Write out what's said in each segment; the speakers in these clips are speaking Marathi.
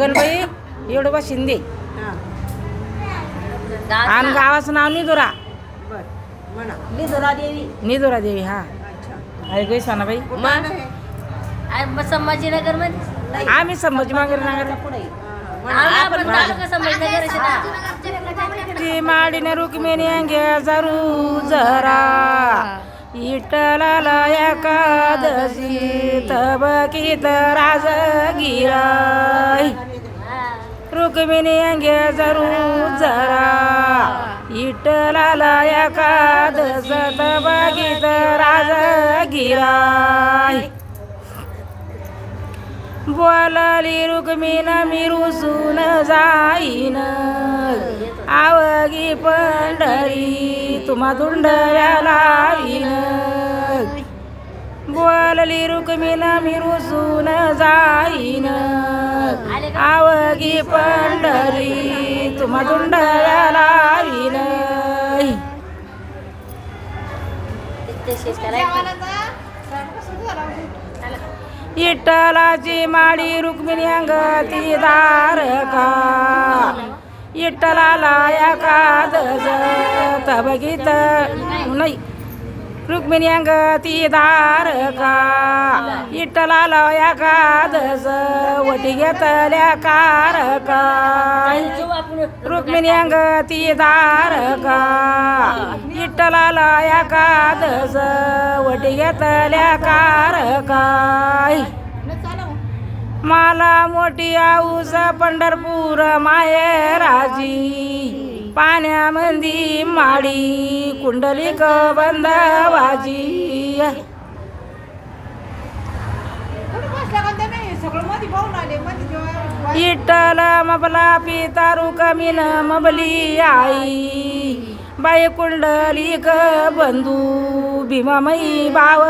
गणबाई येडोबा शिंदे हा. आणि गावाचं नाव निदोरा निधुरा देवी. निदोरा देवी हा. अच्छा. अरे गई सोनाबाई? मग? संभाजीनगरमध्ये. आम्ही नगर संभाजीनगर आहे ना. ती माडीने रुक्मिणी अंगे जरू जरा. इटला एकादशी तबकीत राज गिराय रुक्मिणी अंगे जरू जरा. इटलाला एखाद सत बघित राज गिराय. बोलली रुक्मिण मिरुसून जाईन. आवगी पंढरी तुम्हा धुंडऱ्या बोलली रुक्मिण मिरुसून जाईन. आवगी पंढरी तुम्हा धुंडऱ्या लावीन इटलाची माडी रुक्मिणी अंगती दारका लाया एकादश तबगीत नाही. रुक्मिणी अंगती दारका का दस वटी घेतल्या कारका जेव्हा आपण रुक्मिणी अंगती दारका का दस वटी घेतल्या कारकाय मला मोठी आऊस पंढरपूर मायेराजी पाण्यामंदी माडी कुंडलिक बंदवाजी इटल मबला पिता रुकमिन मबली आई. बाई कुंडलिक बंधू भीमामयी बाव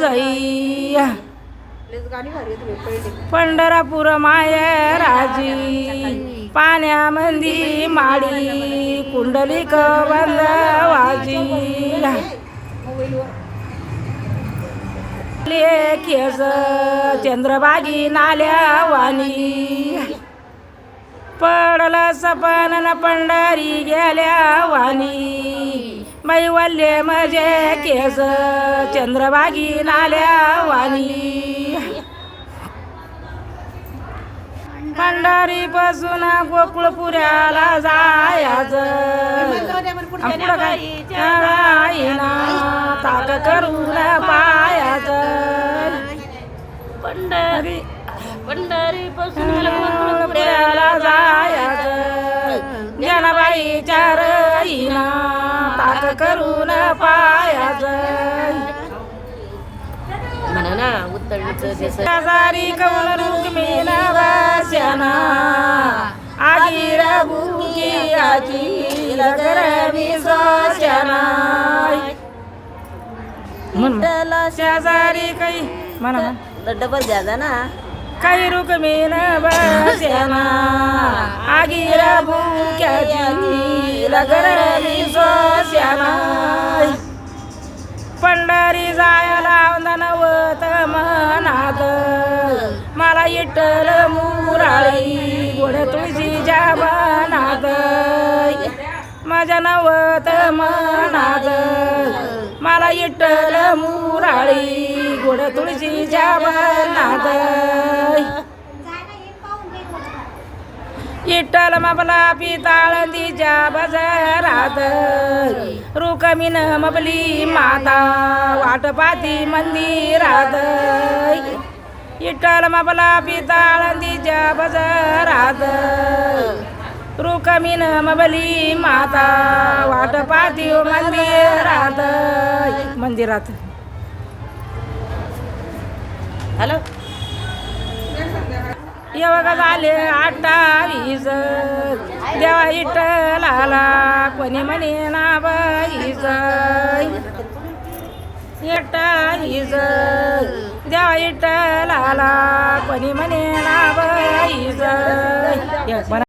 जई. गाणी भारी आहे पाण्यामंदी माडी कुंडली बंदवाजी मोबाईलवर केस चंद्रबागी नाल्या वाणी पडलं सपन न पंढरी गेल्या वाणी वल्ले मजे केस चंद्रबागी नाल्या वाणी पंढरी पासून गोकुळपुऱ्याला जायचं. ताक करून पायाचं. पंढरी पंढरी गोकुळपुऱ्याला जायचं. जनाबाईच्या रईना ताक करून पायाचं म्हणा ना देश शेजारी कौन रुक्मिण बस्याना आगी रघुकी आजी लगरवी सोस्याना म्हण शेजारी काही म्हणा म्हण. डबल द्या ना? काही रुक्मिण बस्याना आगी रघुक्याची मुराळी गोड तुळशीच्या बनात माझ्या नवत मनात मला इटल मुराळी गोड तुळशी बनात इटल मबला पिताळंदीच्या बजारात रुकमीन मबली माता वाटपाती मंदिरात मबला पिताळंदीच्या बजारात रुकमीन मबली माता वाट वाटपाती मंदिरात मंदिरात. हॅलो? येवग झाले अठ्ठावीस. देवा इटलाला कोणी म्हणे ना बाईच इज द्या इटलाला कोणी म्हणे ना बाईच